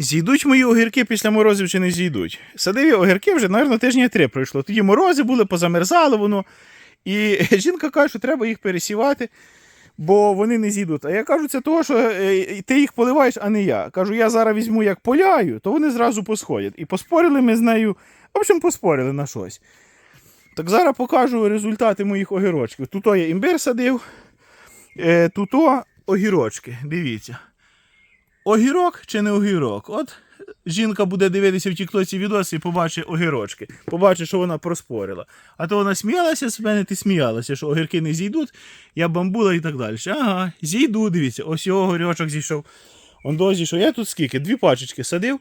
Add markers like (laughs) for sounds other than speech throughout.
Зійдуть мої огірки після морозів чи не зійдуть? Садив я огірки вже, мабуть, тижні три пройшло. Тоді морози були, позамерзало воно. І (laughs) жінка каже, що треба їх пересівати, бо вони не зійдуть. А я кажу, це того, що е, ти їх поливаєш, а не я. Кажу, я зараз візьму як поляю, то вони зразу посходять. І поспорили ми з нею. В общем, поспорили на щось. Так зараз покажу результати моїх огірочків. Тут я імбир садив, е, тут огірочки. Дивіться. Огірок чи не огірок? От жінка буде дивитися в тіктоці відоси і побачить огірочки. Побачить, що вона проспорила. А то вона сміялася з мене, ти сміялася, що огірки не зійдуть, я бамбула і так далі. Ага, зійду, дивіться, ось його огірочок зійшов. Он до зійшов. Я тут скільки? Дві пачечки садив.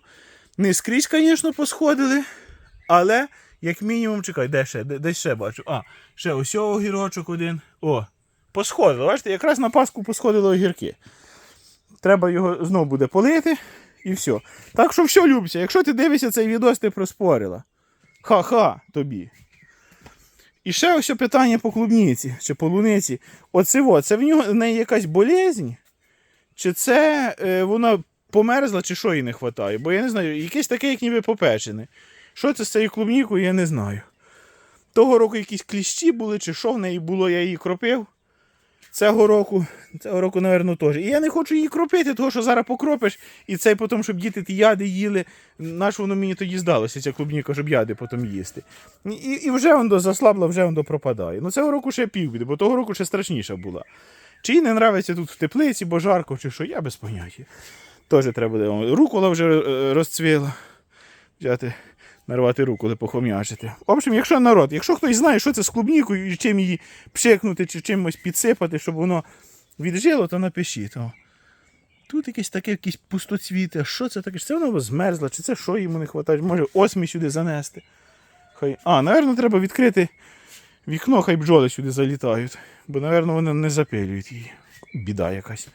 Не скрізь, звісно, посходили, але як мінімум, чекай, де ще? Де, десь ще бачу. А, ще ось огірочок один. О, посходило. Бачите, якраз на Пасху посходили огірки. Треба його знову буде полити і все. Так що все, Любця, якщо ти дивишся цей відос, ти проспорила. Ха-ха тобі. І ще ось питання по клубніці чи по луниці. Оце во, це в нього в неї якась болезнь? Чи це е, вона померзла, чи що їй не вистачає? Бо я не знаю, якесь таке, як ніби попечене. Що це з цією клубнікою, я не знаю. Того року якісь кліщі були, чи що в неї було, я її кропив. Цього року, цього року, напевно, теж. І я не хочу її кропити, тому що зараз покропиш, і цей потім, щоб діти ті яди їли. Наш воно мені тоді здалося, ця клубніка, щоб яди потім їсти. І, і вже воно заслабла, вже воно пропадає. Ну цього року ще півбіди, бо того року ще страшніша була. Чи їй не нравиться тут в теплиці, бо жарко, чи що, я без поняття. Теж треба. Рукола вже е, розцвіла. Взяти, нарвати руку, руколи, похом'ячити. В общем, якщо народ, якщо хтось знає, що це з клубнікою, і чим її пшикнути, чи чимось підсипати, щоб воно віджило, то напишіть. Тут якесь таке якісь пустоцвіти. Що це таке? Чи Це воно змерзло, чи це що йому не вистачає? Може осмі сюди занести. Хай... А, напевно, треба відкрити вікно, хай бджоли сюди залітають. Бо, напевно, вони не запилюють її. Біда якась.